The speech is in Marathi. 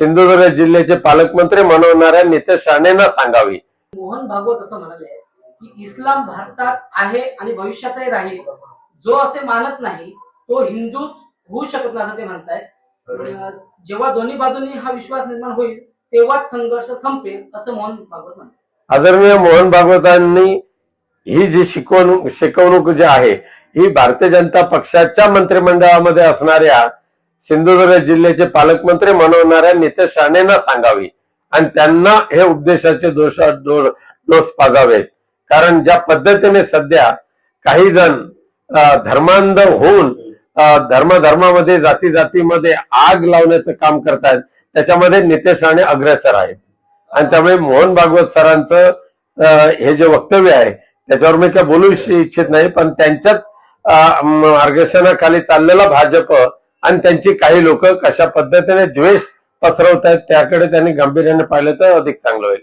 सिंधुदुर्ग जिल्ह्याचे पालकमंत्री म्हणवणाऱ्या नितेश राणेंना सांगावी. मोहन भागवत असं म्हणाले की इस्लाम भारतात आहे आणि भविष्यातही राहील. जो असे मानत नाही तो हिंदू होऊ शकत नाही असं ते म्हणतायत. जेव्हा दोन्ही बाजूंनी हा विश्वास निर्माण होईल तेव्हाच संघर्ष संपेल असं मोहन भागवत म्हणतात. आदरणीय मोहन भागवतांनी ही जी शिकवणूक शिकवणूक जी आहे ही भारतीय जनता पक्षाच्या मंत्रिमंडळामध्ये असणाऱ्या सिंधुदुर्ग जिल्ह्याचे पालकमंत्री म्हणवणाऱ्या नितेश राणेंना सांगावी आणि त्यांना हे उपदेशाचे दोष दोष पाजावेत. कारण ज्या पद्धतीने सध्या काही जण धर्मांध होऊन अं, धर्मधर्मामध्ये जाती जातीमध्ये आग लावण्याचं काम करतायत त्याच्यामध्ये नितेश राणे अग्रेसर आहेत. आणि त्यामुळे मोहन भागवत सरांचं हे जे वक्तव्य आहे त्याच्यावर मी काय बोलू इच्छित नाही पण त्यांच्याच मार्गदर्शनाखाली चाललेला भाजप आणि त्यांची काही लोक कशा पद्धतीने द्वेष पसरवत आहेत त्याकडे त्यांनी गांभीर्याने पाहिलं तर अधिक चांगलं होईल.